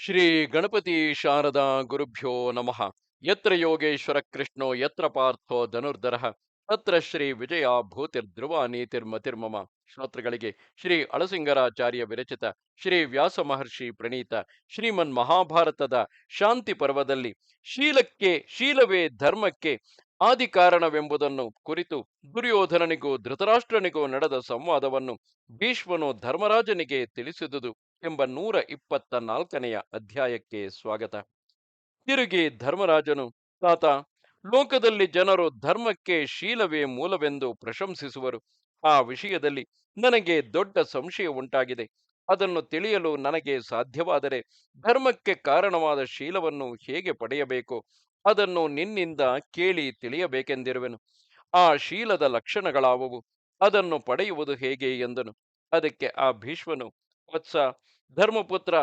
ಶ್ರೀ ಗಣಪತಿ ಶಾರದಾ ಗುರುಭ್ಯೋ ನಮಃ. ಯತ್ರ ಯೋಗೇಶ್ವರ ಕೃಷ್ಣೋ, ಯತ್ರ ಪಾರ್ಥೋ ಧನುರ್ಧರ, ತತ್ರ ಶ್ರೀ ವಿಜಯ ಭೂತಿರ್ಧ್ರುವ ನೀತಿರ್ಮತಿರ್ಮಮ ಶ್ರೋತೃಗಳಿಗೆ ಶ್ರೀ ಅಳಸಿಂಗರಾಚಾರ್ಯ ವಿರಚಿತ ಶ್ರೀ ವ್ಯಾಸ ಮಹರ್ಷಿ ಪ್ರಣೀತ ಶ್ರೀಮನ್ ಮಹಾಭಾರತದ ಶಾಂತಿ ಪರ್ವದಲ್ಲಿ ಶೀಲಕ್ಕೆ, ಶೀಲವೇ ಧರ್ಮಕ್ಕೆ ಆದಿ ಕಾರಣವೆಂಬುದನ್ನು ಕುರಿತು ದುರ್ಯೋಧನನಿಗೂ ಧೃತರಾಷ್ಟ್ರನಿಗೂ ನಡೆದ ಸಂವಾದವನ್ನು ಭೀಷ್ಮನು ಧರ್ಮರಾಜನಿಗೆ ತಿಳಿಸಿದುದು. ಎಂಬ ನೂರ ಇಪ್ಪತ್ತ ನಾಲ್ಕನೆಯ ಅಧ್ಯಾಯಕ್ಕೆ ಸ್ವಾಗತ. ತಿರುಗಿ ಧರ್ಮರಾಜನು, ತಾತ, ಲೋಕದಲ್ಲಿ ಜನರು ಧರ್ಮಕ್ಕೆ ಶೀಲವೇ ಮೂಲವೆಂದು ಪ್ರಶಂಸಿಸುವರು. ಆ ವಿಷಯದಲ್ಲಿ ನನಗೆ ದೊಡ್ಡ ಸಂಶಯ ಉಂಟಾಗಿದೆ. ಅದನ್ನು ತಿಳಿಯಲು ನನಗೆ ಸಾಧ್ಯವಾದರೆ ಧರ್ಮಕ್ಕೆ ಕಾರಣವಾದ ಶೀಲವನ್ನು ಹೇಗೆ ಪಡೆಯಬೇಕು? ಅದನ್ನು ನಿನ್ನಿಂದ ಕೇಳಿ ತಿಳಿಯಬೇಕೆಂದಿರುವೆನು. ಆ ಶೀಲದ ಲಕ್ಷಣಗಳಾವುವು? ಅದನ್ನು ಪಡೆಯುವುದು ಹೇಗೆ ಎಂದನು. ಅದಕ್ಕೆ ಆ ಭೀಷ್ಮನು ವತ್ಸ ಧರ್ಮಪುತ್ರ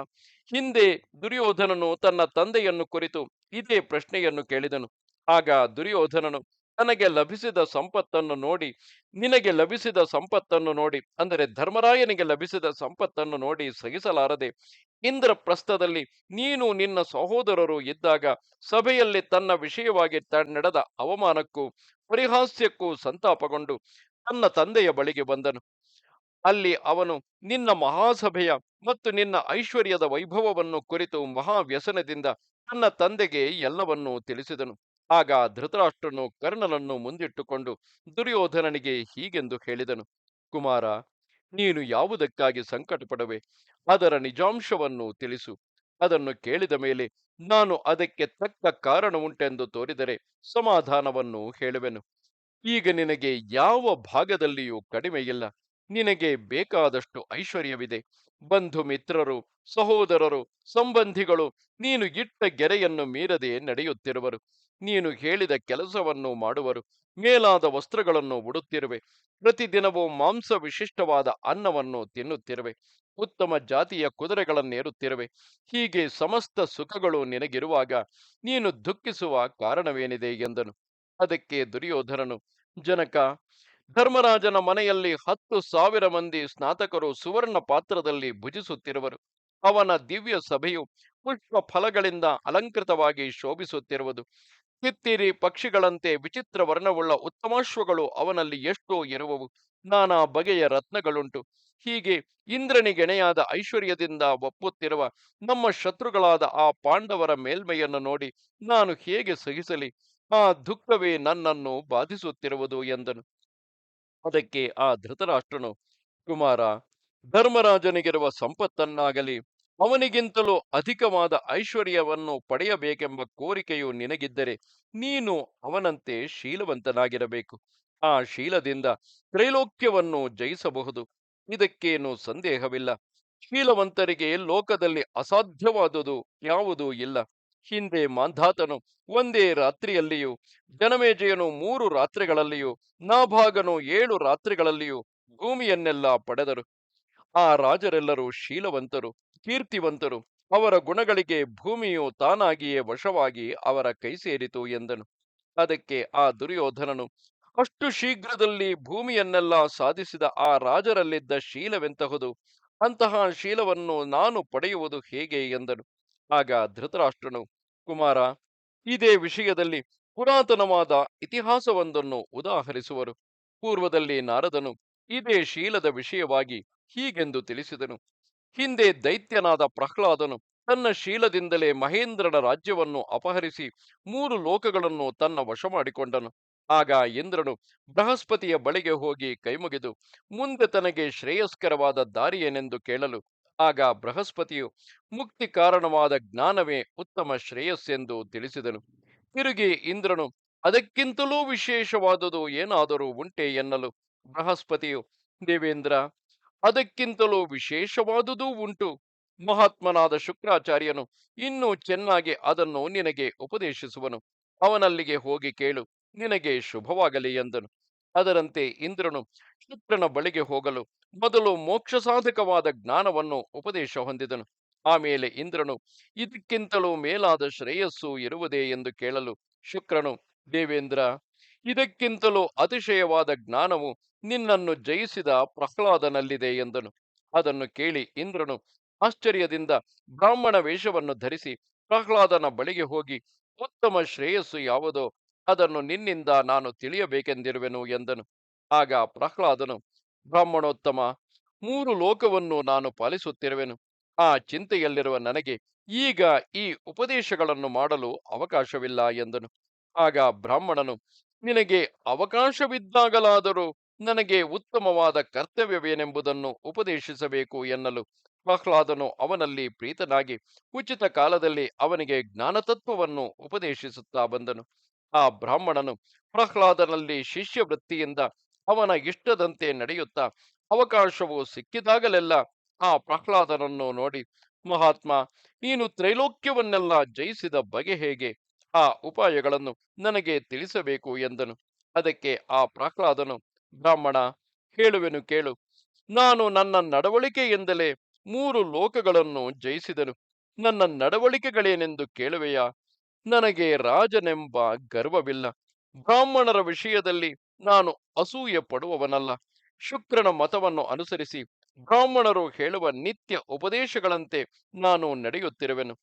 ಹಿಂದೆ ದುರ್ಯೋಧನನು ತನ್ನ ತಂದೆಯನ್ನು ಕುರಿತು ಇದೇ ಪ್ರಶ್ನೆಯನ್ನು ಕೇಳಿದನು. ಆಗ ದುರ್ಯೋಧನನು ತನಗೆ ಲಭಿಸಿದ ಸಂಪತ್ತನ್ನು ನೋಡಿ, ನಿನಗೆ ಲಭಿಸಿದ ಸಂಪತ್ತನ್ನು ನೋಡಿ, ಅಂದರೆ ಧರ್ಮರಾಯನಿಗೆ ಲಭಿಸಿದ ಸಂಪತ್ತನ್ನು ನೋಡಿ ಸಹಿಸಲಾರದೆ, ಇಂದ್ರಪ್ರಸ್ಥದಲ್ಲಿ ನೀನು ನಿನ್ನ ಸಹೋದರರು ಇದ್ದಾಗ ಸಭೆಯಲ್ಲಿ ತನ್ನ ವಿಷಯವಾಗಿ ನಡೆದ ಅವಮಾನಕ್ಕೂ, ಪರಿಹಾಸ್ಯಕ್ಕೂ ಸಂತಾಪಗೊಂಡು, ತನ್ನ ತಂದೆಯ ಬಳಿಗೆ ಬಂದನು. ಅಲ್ಲಿ ಅವನು ನಿನ್ನ ಮಹಾಸಭೆಯ ಮತ್ತು ನಿನ್ನ ಐಶ್ವರ್ಯದ ವೈಭವವನ್ನು ಕುರಿತು ಮಹಾವ್ಯಸನದಿಂದ ತನ್ನ ತಂದೆಗೆ ಎಲ್ಲವನ್ನೂ ತಿಳಿಸಿದನು. ಆಗ ಧೃತರಾಷ್ಟ್ರನು ಕರ್ಣನನ್ನು ಮುಂದಿಟ್ಟುಕೊಂಡು ದುರ್ಯೋಧನನಿಗೆ ಹೀಗೆಂದು ಹೇಳಿದನು. ಕುಮಾರ, ನೀನು ಯಾವುದಕ್ಕಾಗಿ ಸಂಕಟಪಡುವೆ? ಅದರ ನಿಜಾಂಶವನ್ನು ತಿಳಿಸು. ಅದನ್ನು ಕೇಳಿದ ಮೇಲೆ ನಾನು ಅದಕ್ಕೆ ತಕ್ಕ ಕಾರಣ ಉಂಟೆಂದು ತೋರಿದರೆ ಸಮಾಧಾನವನ್ನು ಹೇಳುವೆನು. ಈಗ ನಿನಗೆ ಯಾವ ಭಾಗದಲ್ಲಿಯೂ ಕಡಿಮೆಯಿಲ್ಲ. ನಿನಗೆ ಬೇಕಾದಷ್ಟು ಐಶ್ವರ್ಯವಿದೆ. ಬಂಧು ಮಿತ್ರರು, ಸಹೋದರರು, ಸಂಬಂಧಿಗಳು, ನೀನು ಇಟ್ಟ ಗೆರೆಯನ್ನು ಮೀರದೆ ನಡೆಯುತ್ತಿರುವರು. ನೀನು ಹೇಳಿದ ಕೆಲಸವನ್ನು ಮಾಡುವರು. ಮೇಲಾದ ವಸ್ತ್ರಗಳನ್ನು ಉಡುತ್ತಿರುವೆ. ಪ್ರತಿದಿನವೂ ಮಾಂಸ ವಿಶಿಷ್ಟವಾದ ಅನ್ನವನ್ನು ತಿನ್ನುತ್ತಿರುವೆ. ಉತ್ತಮ ಜಾತಿಯ ಕುದುರೆಗಳನ್ನೇರುತ್ತಿರುವೆ. ಹೀಗೆ ಸಮಸ್ತ ಸುಖಗಳು ನಿನಗಿರುವಾಗ ನೀನು ದುಃಖಿಸುವ ಕಾರಣವೇನಿದೆ ಎಂದನು. ಅದಕ್ಕೆ ದುರ್ಯೋಧನನು, ಜನಕ ಧರ್ಮರಾಜನ ಮನೆಯಲ್ಲಿ ಹತ್ತು ಸಾವಿರ ಮಂದಿ ಸ್ನಾತಕರು ಸುವರ್ಣ ಪಾತ್ರದಲ್ಲಿ ಭುಜಿಸುತ್ತಿರುವರು. ಅವನ ದಿವ್ಯ ಸಭೆಯು ಪುಷ್ಪ ಫಲಗಳಿಂದ ಅಲಂಕೃತವಾಗಿ ಶೋಭಿಸುತ್ತಿರುವುದು. ಕಿತ್ತಿರಿ ಪಕ್ಷಿಗಳಂತೆ ವಿಚಿತ್ರ ವರ್ಣವುಳ್ಳ ಉತ್ತಮಾಶ್ವಗಳು ಅವನಲ್ಲಿ ಎಷ್ಟೋ ಇರುವವು ನಾನಾ ಬಗೆಯ ರತ್ನಗಳುಂಟು. ಹೀಗೆ ಇಂದ್ರನಿಗೆಣೆಯಾದ ಐಶ್ವರ್ಯದಿಂದ ಒಪ್ಪುತ್ತಿರುವ ನಮ್ಮ ಶತ್ರುಗಳಾದ ಆ ಪಾಂಡವರ ಮೇಲ್ಮೆಯನ್ನು ನೋಡಿ ನಾನು ಹೇಗೆ ಸಹಿಸಲಿ, ಆ ದುಃಖವೇ ನನ್ನನ್ನು ಬಾಧಿಸುತ್ತಿರುವುದು ಎಂದನು. ಅದಕ್ಕೆ ಆ ಧೃತರಾಷ್ಟ್ರನು, ಕುಮಾರ, ಧರ್ಮರಾಜನಿಗಿರುವ ಸಂಪತ್ತನ್ನಾಗಲಿ, ಅವನಿಗಿಂತಲೂ ಅಧಿಕವಾದ ಐಶ್ವರ್ಯವನ್ನು ಪಡೆಯಬೇಕೆಂಬ ಕೋರಿಕೆಯು ನಿನಗಿದ್ದರೆ ನೀನು ಅವನಂತೆ ಶೀಲವಂತನಾಗಿರಬೇಕು. ಆ ಶೀಲದಿಂದ ತ್ರೈಲೋಕ್ಯವನ್ನು ಜಯಿಸಬಹುದು. ಇದಕ್ಕೇನು ಸಂದೇಹವಿಲ್ಲ. ಶೀಲವಂತರಿಗೆ ಲೋಕದಲ್ಲಿ ಅಸಾಧ್ಯವಾದುದು ಯಾವುದೂ ಇಲ್ಲ. ಹಿಂದೆ ಮಾಂಧಾತನು, ಒಂದೇ ರಾತ್ರಿಯಲ್ಲಿಯೂ, ಜನಮೇಜಯನು ಮೂರು ರಾತ್ರಿಗಳಲ್ಲಿಯೂ, ನಾಭಾಗನು ಏಳು ರಾತ್ರಿಗಳಲ್ಲಿಯೂ ಭೂಮಿಯನ್ನೆಲ್ಲ ಪಡೆದರು. ಆ ರಾಜರೆಲ್ಲರೂ ಶೀಲವಂತರು, ಕೀರ್ತಿವಂತರು, ಅವರ ಗುಣಗಳಿಗೆ ಭೂಮಿಯು ತಾನಾಗಿಯೇ ವಶವಾಗಿ ಅವರ ಕೈ ಸೇರಿತು ಎಂದನು. ಅದಕ್ಕೆ ಆ ದುರ್ಯೋಧನನು, ಅಷ್ಟು ಶೀಘ್ರದಲ್ಲಿ ಭೂಮಿಯನ್ನೆಲ್ಲ ಸಾಧಿಸಿದ ಆ ರಾಜರಲ್ಲಿದ್ದ ಶೀಲವೆಂತಹುದು, ಅಂತಹ ಶೀಲವನ್ನು ನಾನು ಪಡೆಯುವುದು ಹೇಗೆ ಎಂದನು. ಆಗ ಧೃತರಾಷ್ಟ್ರನು ಕುಮಾರ, ಇದೇ ವಿಷಯದಲ್ಲಿ ಪುರಾತನವಾದ ಇತಿಹಾಸವೊಂದನ್ನು ಉದಾಹರಿಸುವರು. ಪೂರ್ವದಲ್ಲಿ ನಾರದನು ಇದೇ ಶೀಲದ ವಿಷಯವಾಗಿ ಹೀಗೆಂದು ತಿಳಿಸಿದನು. ಹಿಂದೆ ದೈತ್ಯನಾದ ಪ್ರಹ್ಲಾದನು ತನ್ನ ಶೀಲದಿಂದಲೇ ಮಹೇಂದ್ರನ ರಾಜ್ಯವನ್ನು ಅಪಹರಿಸಿ ಮೂರು ಲೋಕಗಳನ್ನು ತನ್ನ ವಶ ಮಾಡಿಕೊಂಡನು ಆಗ ಇಂದ್ರನು ಬೃಹಸ್ಪತಿಯ ಬಳಿಗೆ ಹೋಗಿ ಕೈಮುಗಿದು, ಮುಂದೆ ತನಗೆ ಶ್ರೇಯಸ್ಕರವಾದ ದಾರಿಯೇನೆಂದು ಕೇಳಲು ಆಗ ಬೃಹಸ್ಪತಿಯು ಮುಕ್ತಿ ಕಾರಣವಾದ ಜ್ಞಾನವೇ ಉತ್ತಮ ಶ್ರೇಯಸ್ಸೆಂದು ತಿಳಿಸಿದನು. ತಿರುಗಿ ಇಂದ್ರನು, ಅದಕ್ಕಿಂತಲೂ ವಿಶೇಷವಾದುದು ಏನಾದರೂ ಉಂಟೆ ಎನ್ನಲು? ಬೃಹಸ್ಪತಿಯು, ದೇವೇಂದ್ರ, ಅದಕ್ಕಿಂತಲೂ ವಿಶೇಷವಾದುದೂ ಉಂಟು. ಮಹಾತ್ಮನಾದ ಶುಕ್ರಾಚಾರ್ಯನು ಇನ್ನೂ ಚೆನ್ನಾಗಿ ಅದನ್ನು ನಿನಗೆ ಉಪದೇಶಿಸುವನು. ಅವನಲ್ಲಿಗೆ ಹೋಗಿ ಕೇಳು. ನಿನಗೆ ಶುಭವಾಗಲಿ ಎಂದನು. ಅದರಂತೆ ಇಂದ್ರನು ಶುಕ್ರನ ಬಳಿಗೆ ಹೋಗಲು ಮೊದಲು ಮೋಕ್ಷ ಸಾಧಕವಾದ ಜ್ಞಾನವನ್ನು ಉಪದೇಶ ಹೊಂದಿದನು. ಆಮೇಲೆ ಇಂದ್ರನು, ಇದಕ್ಕಿಂತಲೂ ಮೇಲಾದ ಶ್ರೇಯಸ್ಸು ಇರುವುದೇ? ಎಂದು ಕೇಳಲು ಶುಕ್ರನು, ದೇವೇಂದ್ರ, ಇದಕ್ಕಿಂತಲೂ ಅತಿಶಯವಾದ ಜ್ಞಾನವು ನಿನ್ನನ್ನು ಜಯಿಸಿದ ಪ್ರಹ್ಲಾದನಲ್ಲಿದೆ? ಎಂದನು. ಅದನ್ನು ಕೇಳಿ ಇಂದ್ರನು ಆಶ್ಚರ್ಯದಿಂದ ಬ್ರಾಹ್ಮಣ ವೇಷವನ್ನು ಧರಿಸಿ ಪ್ರಹ್ಲಾದನ ಬಳಿಗೆ ಹೋಗಿ, ಉತ್ತಮ ಶ್ರೇಯಸ್ಸು ಯಾವುದೋ? ಅದನ್ನು ನಿನ್ನಿಂದ ನಾನು ತಿಳಿಯಬೇಕೆಂದಿರುವೆನು ಎಂದನು. ಆಗ ಪ್ರಹ್ಲಾದನು, ಬ್ರಾಹ್ಮಣೋತ್ತಮ, ಮೂರು ಲೋಕವನ್ನು ನಾನು ಪಾಲಿಸುತ್ತಿರುವೆನು. ಆ ಚಿಂತೆಯಲ್ಲಿರುವ ನನಗೆ ಈಗ ಈ ಉಪದೇಶಗಳನ್ನು ಮಾಡಲು ಅವಕಾಶವಿಲ್ಲ ಎಂದನು. ಆಗ ಬ್ರಾಹ್ಮಣನು, ನಿನಗೆ ಅವಕಾಶವಿದ್ದಾಗಲಾದರೂ ನನಗೆ ಉತ್ತಮವಾದ ಕರ್ತವ್ಯವೇನೆಂಬುದನ್ನು ಉಪದೇಶಿಸಬೇಕು ಎನ್ನಲು ಪ್ರಹ್ಲಾದನು ಅವನಲ್ಲಿ ಪ್ರೀತನಾಗಿ ಉಚಿತ ಕಾಲದಲ್ಲಿ ಅವನಿಗೆ ಜ್ಞಾನತತ್ವವನ್ನು ಉಪದೇಶಿಸುತ್ತಾ ಬಂದನು. ಆ ಬ್ರಾಹ್ಮಣನು ಪ್ರಹ್ಲಾದನಲ್ಲಿ ಶಿಷ್ಯವೃತ್ತಿಯಿಂದ ಅವನ ಇಷ್ಟದಂತೆ ನಡೆಯುತ್ತಾ ಅವಕಾಶವು ಸಿಕ್ಕಿದಾಗಲೆಲ್ಲ ಆ ಪ್ರಹ್ಲಾದನನ್ನು ನೋಡಿ, ಮಹಾತ್ಮ, ನೀನು ತ್ರೈಲೋಕ್ಯವನ್ನೆಲ್ಲ ಜಯಿಸಿದ ಬಗೆ ಹೇಗೆ? ಆ ಉಪಾಯಗಳನ್ನು ನನಗೆ ತಿಳಿಸಬೇಕು ಎಂದನು. ಅದಕ್ಕೆ ಆ ಪ್ರಹ್ಲಾದನು, ಬ್ರಾಹ್ಮಣ, ಹೇಳುವೆನು ಕೇಳು. ನಾನು ನನ್ನ ನಡವಳಿಕೆಯಿಂದಲೇ ಮೂರು ಲೋಕಗಳನ್ನು ಜಯಿಸಿದನು. ನನ್ನ ನಡವಳಿಕೆಗಳೇನೆಂದು ಕೇಳುವೆಯಾ? ನನಗೆ ರಾಜನೆಂಬ ಗರ್ವವಿಲ್ಲ. ಬ್ರಾಹ್ಮಣರ ವಿಷಯದಲ್ಲಿ ನಾನು ಅಸೂಯೆ ಪಡುವವನಲ್ಲ. ಶುಕ್ರನ ಮತವನ್ನು ಅನುಸರಿಸಿ ಬ್ರಾಹ್ಮಣರು ಹೇಳುವ ನಿತ್ಯ ಉಪದೇಶಗಳಂತೆ ನಾನು ನಡೆಯುತ್ತಿರುವೆನು.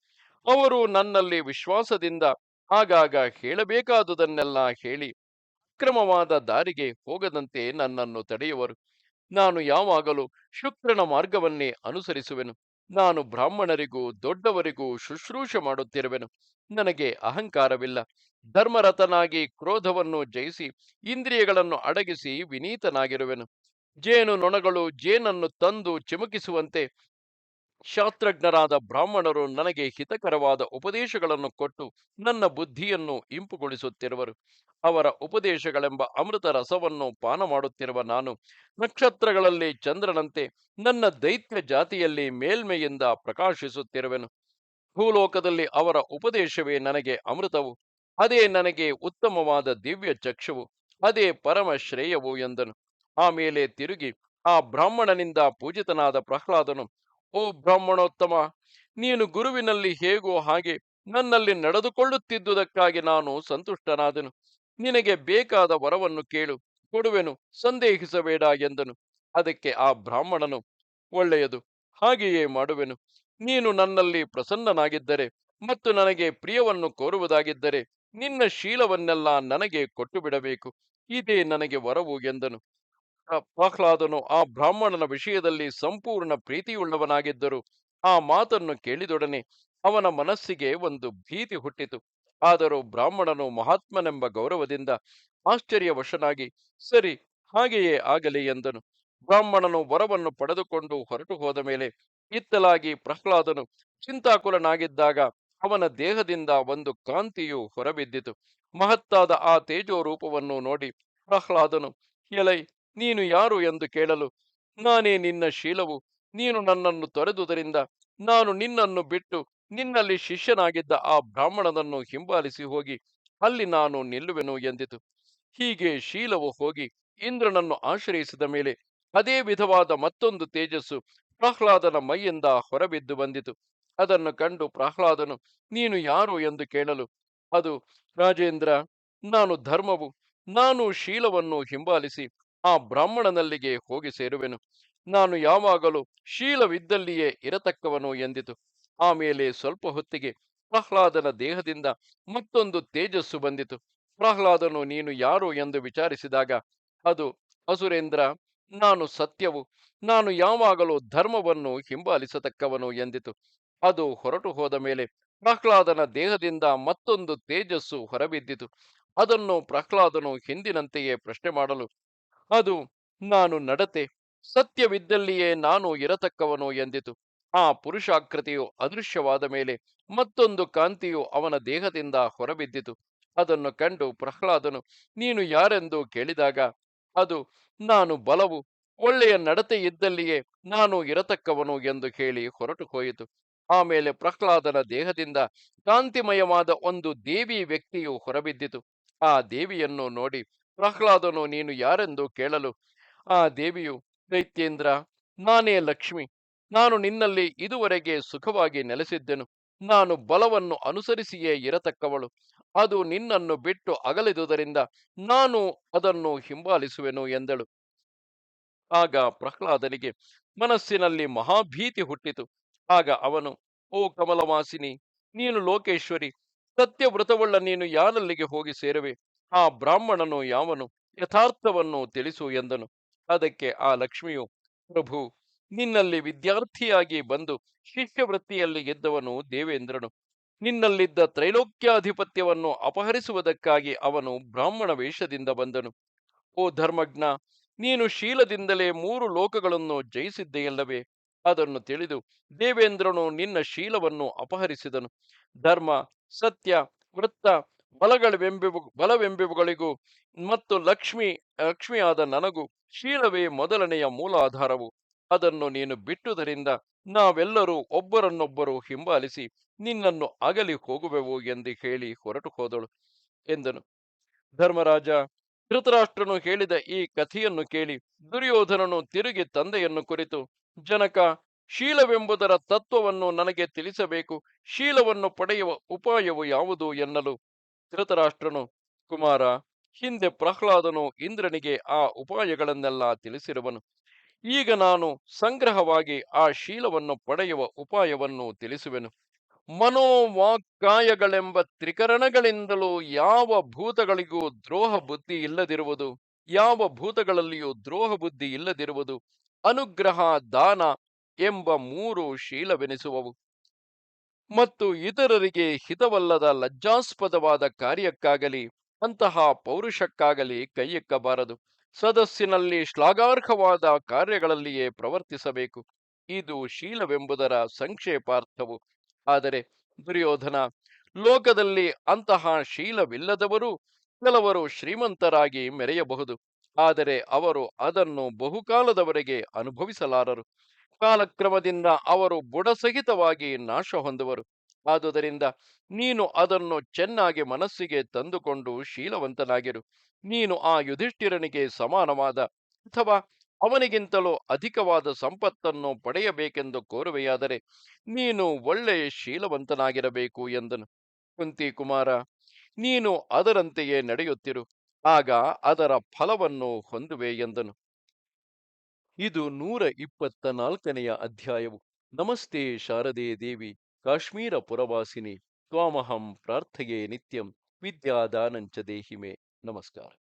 ಅವರು ನನ್ನಲ್ಲಿ ವಿಶ್ವಾಸದಿಂದ ಆಗಾಗ ಹೇಳಬೇಕಾದುದನ್ನೆಲ್ಲ ಹೇಳಿ ಅಕ್ರಮವಾದ ದಾರಿಗೆ ಹೋಗದಂತೆ ನನ್ನನ್ನು ತಡೆಯುವರು. ನಾನು ಯಾವಾಗಲೂ ಶುಕ್ರನ ಮಾರ್ಗವನ್ನೇ ಅನುಸರಿಸುವೆನು. ನಾನು ಬ್ರಾಹ್ಮಣರಿಗೂ ದೊಡ್ಡವರಿಗೂ ಶುಶ್ರೂಷೆ ಮಾಡುತ್ತಿರುವೆನು. ನನಗೆ ಅಹಂಕಾರವಿಲ್ಲ. ಧರ್ಮರತನಾಗಿ ಕ್ರೋಧವನ್ನು ಜಯಿಸಿ ಇಂದ್ರಿಯಗಳನ್ನು ಅಡಗಿಸಿ ವಿನೀತನಾಗಿರುವೆನು. ಜೇನು ನೊಣಗಳು ಜೇನನ್ನು ತಂದು ಚಿಮುಕಿಸುವಂತೆ ಶಾಸ್ತ್ರಜ್ಞರಾದ ಬ್ರಾಹ್ಮಣರು ನನಗೆ ಹಿತಕರವಾದ ಉಪದೇಶಗಳನ್ನು ಕೊಟ್ಟು ನನ್ನ ಬುದ್ಧಿಯನ್ನು ಇಂಪುಗೊಳಿಸುತ್ತಿರುವರು. ಅವರ ಉಪದೇಶಗಳೆಂಬ ಅಮೃತ ರಸವನ್ನು ಪಾನ ಮಾಡುತ್ತಿರುವ ನಾನು ನಕ್ಷತ್ರಗಳಲ್ಲಿ ಚಂದ್ರನಂತೆ ನನ್ನ ದೈತ್ಯ ಜಾತಿಯಲ್ಲಿ ಮೇಲ್ಮೆಯಿಂದ ಪ್ರಕಾಶಿಸುತ್ತಿರುವೆನು. ಭೂಲೋಕದಲ್ಲಿ ಅವರ ಉಪದೇಶವೇ ನನಗೆ ಅಮೃತವು, ಅದೇ ನನಗೆ ಉತ್ತಮವಾದ ದಿವ್ಯ ಚಕ್ಷುವು, ಅದೇ ಪರಮ ಶ್ರೇಯವು ಎಂದನು. ಆಮೇಲೆ ತಿರುಗಿ ಆ ಬ್ರಾಹ್ಮಣನಿಂದ ಪೂಜಿತನಾದ ಪ್ರಹ್ಲಾದನು ಓ ಬ್ರಾಹ್ಮಣೋತ್ತಮ, ನೀನು ಗುರುವಿನಲ್ಲಿ ಹೇಗೋ ಹಾಗೆ ನನ್ನಲ್ಲಿ ನಡೆದುಕೊಳ್ಳುತ್ತಿದ್ದುದಕ್ಕಾಗಿ ನಾನು ಸಂತುಷ್ಟನಾದೆನು. ನಿನಗೆ ಬೇಕಾದ ವರವನ್ನು ಕೇಳು, ಕೊಡುವೆನು, ಸಂದೇಹಿಸಬೇಡ ಎಂದನು. ಅದಕ್ಕೆ ಆ ಬ್ರಾಹ್ಮಣನು, ಒಳ್ಳೆಯದು, ಹಾಗೆಯೇ ಮಾಡುವೆನು. ನೀನು ನನ್ನಲ್ಲಿ ಪ್ರಸನ್ನನಾಗಿದ್ದರೆ ಮತ್ತು ನನಗೆ ಪ್ರಿಯವನ್ನು ಕೋರುವುದಾಗಿದ್ದರೆ ನಿನ್ನ ಶೀಲವನ್ನೆಲ್ಲ ನನಗೆ ಕೊಟ್ಟು ಬಿಡಬೇಕು ಇದೇ ನನಗೆ ವರವು ಎಂದನು. ಪ್ರಹ್ಲಾದನು ಆ ಬ್ರಾಹ್ಮಣನ ವಿಷಯದಲ್ಲಿ ಸಂಪೂರ್ಣ ಪ್ರೀತಿಯುಳ್ಳವನಾಗಿದ್ದರು. ಆ ಮಾತನ್ನು ಕೇಳಿದೊಡನೆ ಅವನ ಮನಸ್ಸಿಗೆ ಒಂದು ಭೀತಿ ಹುಟ್ಟಿತು. ಆದರೂ ಬ್ರಾಹ್ಮಣನು ಮಹಾತ್ಮನೆಂಬ ಗೌರವದಿಂದ ಆಶ್ಚರ್ಯವಶನಾಗಿ, ಸರಿ, ಹಾಗೆಯೇ ಆಗಲಿ ಎಂದನು. ಬ್ರಾಹ್ಮಣನು ವರವನ್ನು ಪಡೆದುಕೊಂಡು ಹೊರಟು ಹೋದ ಮೇಲೆ ಇತ್ತಲಾಗಿ ಪ್ರಹ್ಲಾದನು ಚಿಂತಾಕುಲನಾಗಿದ್ದಾಗ ಅವನ ದೇಹದಿಂದ ಒಂದು ಕಾಂತಿಯು ಹೊರಬಿದ್ದಿತು. ಮಹತ್ತಾದ ಆ ತೇಜೋ ರೂಪವನ್ನು ನೋಡಿ ಪ್ರಹ್ಲಾದನು, ಎಲೈ ನೀನು ಯಾರು ಎಂದು ಕೇಳಲು, ನಾನೇ ನಿನ್ನ ಶೀಲವು. ನೀನು ನನ್ನನ್ನು ತೊರೆದುದರಿಂದ ನಾನು ನಿನ್ನನ್ನು ಬಿಟ್ಟು ನಿನ್ನಲ್ಲಿ ಶಿಷ್ಯನಾಗಿದ್ದ ಆ ಬ್ರಾಹ್ಮಣನನ್ನು ಹಿಂಬಾಲಿಸಿ ಹೋಗಿ ಅಲ್ಲಿ ನಾನು ನಿಲ್ಲುವೆನು ಎಂದಿತು. ಹೀಗೆ ಶೀಲವು ಹೋಗಿ ಇಂದ್ರನನ್ನು ಆಶ್ರಯಿಸಿದ ಮೇಲೆ ಅದೇ ವಿಧವಾದ ಮತ್ತೊಂದು ತೇಜಸ್ಸು ಪ್ರಹ್ಲಾದನ ಮೈಯಿಂದ ಹೊರಬಿದ್ದು ಬಂದಿತು. ಅದನ್ನು ಕಂಡು ಪ್ರಹ್ಲಾದನು, ನೀನು ಯಾರು ಎಂದು ಕೇಳಲು? ಅದು ರಾಜೇಂದ್ರ, ನಾನು ಧರ್ಮವು, ನಾನು ಶೀಲವನ್ನು ಹಿಂಬಾಲಿಸಿ ಆ ಬ್ರಾಹ್ಮಣನಲ್ಲಿಗೆ ಹೋಗಿ ಸೇರುವೆನು. ನಾನು ಯಾವಾಗಲೂ ಶೀಲವಿದ್ದಲ್ಲಿಯೇ ಇರತಕ್ಕವನು ಎಂದಿತು. ಆಮೇಲೆ ಸ್ವಲ್ಪ ಹೊತ್ತಿಗೆ ಪ್ರಹ್ಲಾದನ ದೇಹದಿಂದ ಮತ್ತೊಂದು ತೇಜಸ್ಸು ಬಂದಿತು. ಪ್ರಹ್ಲಾದನು, ನೀನು ಯಾರು ಎಂದು ವಿಚಾರಿಸಿದಾಗ, ಅದು ಅಸುರೇಂದ್ರ, ನಾನು ಸತ್ಯವು, ನಾನು ಯಾವಾಗಲೂ ಧರ್ಮವನ್ನು ಹಿಂಬಾಲಿಸತಕ್ಕವನು ಎಂದಿತು. ಅದು ಹೊರಟು ಹೋದ ಮೇಲೆ ಪ್ರಹ್ಲಾದನ ದೇಹದಿಂದ ಮತ್ತೊಂದು ತೇಜಸ್ಸು ಹೊರಬಿದ್ದಿತು. ಅದನ್ನು ಪ್ರಹ್ಲಾದನು ಹಿಂದಿನಂತೆಯೇ ಪ್ರಶ್ನೆ ಮಾಡಲು ಅದು ನಾನು ನಡತೆ ಸತ್ಯವಿದ್ದಲ್ಲಿಯೇ ನಾನು ಇರತಕ್ಕವನು ಎಂದಿತು. ಆ ಪುರುಷಾಕೃತಿಯು ಅದೃಶ್ಯವಾದ ಮೇಲೆ ಮತ್ತೊಂದು ಕಾಂತಿಯು ಅವನ ದೇಹದಿಂದ ಹೊರಬಿದ್ದಿತು. ಅದನ್ನು ಕಂಡು ಪ್ರಹ್ಲಾದನು, ನೀನು ಯಾರೆಂದು ಕೇಳಿದಾಗ, ಅದು ನಾನು ಬಲವು, ಒಳ್ಳೆಯ ನಡತೆ ಇದ್ದಲ್ಲಿಯೇ ನಾನು ಇರತಕ್ಕವನು ಎಂದು ಹೇಳಿ ಹೊರಟು ಹೋಯಿತು. ಆಮೇಲೆ ಪ್ರಹ್ಲಾದನ ದೇಹದಿಂದ ಕಾಂತಿಮಯವಾದ ಒಂದು ದೇವಿ ವ್ಯಕ್ತಿಯು ಹೊರಬಿದ್ದಿತು. ಆ ದೇವಿಯನ್ನು ನೋಡಿ ಪ್ರಹ್ಲಾದನು, ನೀನು ಯಾರೆಂದು ಕೇಳಲು? ಆ ದೇವಿಯು ದೈತ್ಯೇಂದ್ರ ನಾನೇ ಲಕ್ಷ್ಮಿ. ನಾನು ನಿನ್ನಲ್ಲಿ ಇದುವರೆಗೆ ಸುಖವಾಗಿ ನೆಲೆಸಿದ್ದೆನು. ನಾನು ಬಲವನ್ನು ಅನುಸರಿಸಿಯೇ ಇರತಕ್ಕವಳು. ಅದು ನಿನ್ನನ್ನು ಬಿಟ್ಟು ಅಗಲಿದುದರಿಂದ ನಾನು ಅದನ್ನು ಹಿಂಬಾಲಿಸುವೆನು ಎಂದಳು. ಆಗ ಪ್ರಹ್ಲಾದನಿಗೆ ಮನಸ್ಸಿನಲ್ಲಿ ಮಹಾಭೀತಿ ಹುಟ್ಟಿತು. ಆಗ ಅವನು, ಓ ಕಮಲವಾಸಿನಿ, ನೀನು ಲೋಕೇಶ್ವರಿ, ಸತ್ಯವ್ರತವುಳ್ಳ ನೀನು ಯಾರಲ್ಲಿಗೆ ಹೋಗಿ ಸೇರುವೆ? ಆ ಬ್ರಾಹ್ಮಣನು ಯಾವನು ಯಥಾರ್ಥವನ್ನು ತಿಳಿಸು ಎಂದನು. ಅದಕ್ಕೆ ಆ ಲಕ್ಷ್ಮಿಯು, ಪ್ರಭು, ನಿನ್ನಲ್ಲಿ ವಿದ್ಯಾರ್ಥಿಯಾಗಿ ಬಂದು ಶಿಷ್ಯವೃತ್ತಿಯಲ್ಲಿ ಗೆದ್ದವನು ದೇವೇಂದ್ರನು. ನಿನ್ನಲ್ಲಿದ್ದ ತ್ರೈಲೋಕ್ಯಾಧಿಪತ್ಯವನ್ನು ಅಪಹರಿಸುವುದಕ್ಕಾಗಿ ಅವನು ಬ್ರಾಹ್ಮಣ ವೇಷದಿಂದ ಬಂದನು. ಓ ಧರ್ಮಜ್ಞ, ನೀನು ಶೀಲದಿಂದಲೇ ಮೂರು ಲೋಕಗಳನ್ನು ಜಯಿಸಿದ್ದೆಯಲ್ಲವೇ? ಅದನ್ನು ತಿಳಿದು ದೇವೇಂದ್ರನು ನಿನ್ನ ಶೀಲವನ್ನು ಅಪಹರಿಸಿದನು. ಧರ್ಮ, ಸತ್ಯ, ವೃತ್ತ ಬಲಗಳೆಂಬೆವು ಬಲವೆಂಬೆವುಗಳಿಗೂ ಮತ್ತು ಲಕ್ಷ್ಮಿ, ಲಕ್ಷ್ಮಿಯಾದ ನನಗೂ ಶೀಲವೇ ಮೊದಲನೆಯ ಮೂಲಾಧಾರವು ಅದನ್ನು ನೀನು ಬಿಟ್ಟುದರಿಂದ ನಾವೆಲ್ಲರೂ ಒಬ್ಬರನ್ನೊಬ್ಬರು ಹಿಂಬಾಲಿಸಿ ನಿನ್ನನ್ನು ಅಗಲಿ ಹೋಗುವೆವು ಎಂದು ಹೇಳಿ ಹೊರಟು ಹೋದಳು ಎಂದನು. ಧರ್ಮರಾಜ, ಧೃತರಾಷ್ಟ್ರನು ಹೇಳಿದ ಈ ಕಥೆಯನ್ನು ಕೇಳಿ ದುರ್ಯೋಧನನು ತಿರುಗಿ ತಂದೆಯನ್ನು ಕುರಿತು, ಜನಕ, ಶೀಲವೆಂಬುದರ ತತ್ವವನ್ನು ನನಗೆ ತಿಳಿಸಬೇಕು. ಶೀಲವನ್ನು ಪಡೆಯುವ ಉಪಾಯವು ಯಾವುದು? ಎನ್ನಲು ಧೃತರಾಷ್ಟ್ರನು ಕುಮಾರ, ಹಿಂದೆ ಪ್ರಹ್ಲಾದನು ಇಂದ್ರನಿಗೆ ಆ ಉಪಾಯಗಳನ್ನೆಲ್ಲ ತಿಳಿಸಿರುವನು. ಈಗ ನಾನು ಸಂಗ್ರಹವಾಗಿ ಆ ಶೀಲವನ್ನು ಪಡೆಯುವ ಉಪಾಯವನ್ನು ತಿಳಿಸುವೆನು. ಮನೋವಾಕ್ಕಾಯಗಳೆಂಬ ತ್ರಿಕರಣಗಳಿಂದಲೂ ಯಾವ ಭೂತಗಳಿಗೂ ದ್ರೋಹ ಬುದ್ಧಿ ಇಲ್ಲದಿರುವುದು, ಯಾವ ಭೂತಗಳಲ್ಲಿಯೂ ದ್ರೋಹ ಬುದ್ಧಿ ಇಲ್ಲದಿರುವುದು, ಅನುಗ್ರಹ, ದಾನ ಎಂಬ ಮೂರು ಶೀಲವೆನಿಸುವವು. ಮತ್ತು ಇತರರಿಗೆ ಹಿತವಲ್ಲದ ಲಜ್ಜಾಸ್ಪದವಾದ ಕಾರ್ಯಕ್ಕಾಗಲಿ, ಅಂತಹ ಪೌರುಷಕ್ಕಾಗಲಿ ಕೈಯೆಕ್ಕಬಾರದು. ಸದಸ್ಸಿನಲ್ಲಿ ಶ್ಲಾಘಾರ್ಹವಾದ ಕಾರ್ಯಗಳಲ್ಲಿಯೇ ಪ್ರವರ್ತಿಸಬೇಕು. ಇದು ಶೀಲವೆಂಬುದರ ಸಂಕ್ಷೇಪಾರ್ಥವು. ಆದರೆ, ದುರ್ಯೋಧನ, ಲೋಕದಲ್ಲಿ ಅಂತಹ ಶೀಲವಿಲ್ಲದವರು ಕೆಲವರು ಶ್ರೀಮಂತರಾಗಿ ಮೆರೆಯಬಹುದು. ಆದರೆ ಅವರು ಅದನ್ನು ಬಹುಕಾಲದವರೆಗೆ ಅನುಭವಿಸಲಾರರು. ಕಾಲಕ್ರಮದಿಂದ ಅವರು ಬುಡಸಹಿತವಾಗಿ ನಾಶ ಹೊಂದುವರು. ಆದುದರಿಂದ ನೀನು ಅದನ್ನು ಚೆನ್ನಾಗಿ ಮನಸ್ಸಿಗೆ ತಂದುಕೊಂಡು ಶೀಲವಂತನಾಗಿರು. ನೀನು ಆ ಯುಧಿಷ್ಠಿರನಿಗೆ ಸಮಾನವಾದ ಅಥವಾ ಅವನಿಗಿಂತಲೂ ಅಧಿಕವಾದ ಸಂಪತ್ತನ್ನು ಪಡೆಯಬೇಕೆಂದು ಕೋರುವೆಯಾದರೆ ನೀನು ಒಳ್ಳೆಯ ಶೀಲವಂತನಾಗಿರಬೇಕು ಎಂದನು. ಕುಂತಿ ಕುಮಾರ, ನೀನು ಅದರಂತೆಯೇ ನಡೆಯುತ್ತಿರು. ಆಗ ಅದರ ಫಲವನ್ನು ಹೊಂದುವೆ ಎಂದನು. ಇದು ನೂರ ಇಪ್ಪತ್ತ ನಾಲ್ಕನೆಯ ಅಧ್ಯಾಯವು. ನಮಸ್ತೆ ಶಾರದೆ ದೇವಿ, ಕಾಶ್ಮೀರ ಪುರವಾಸಿನಿ, ತ್ವಾಮಹಂ ಪ್ರಾರ್ಥಯೇ ನಿತ್ಯಂ, ವಿದ್ಯಾದಾನಂಚ ದೇಹಿಮೆ. ನಮಸ್ಕಾರ.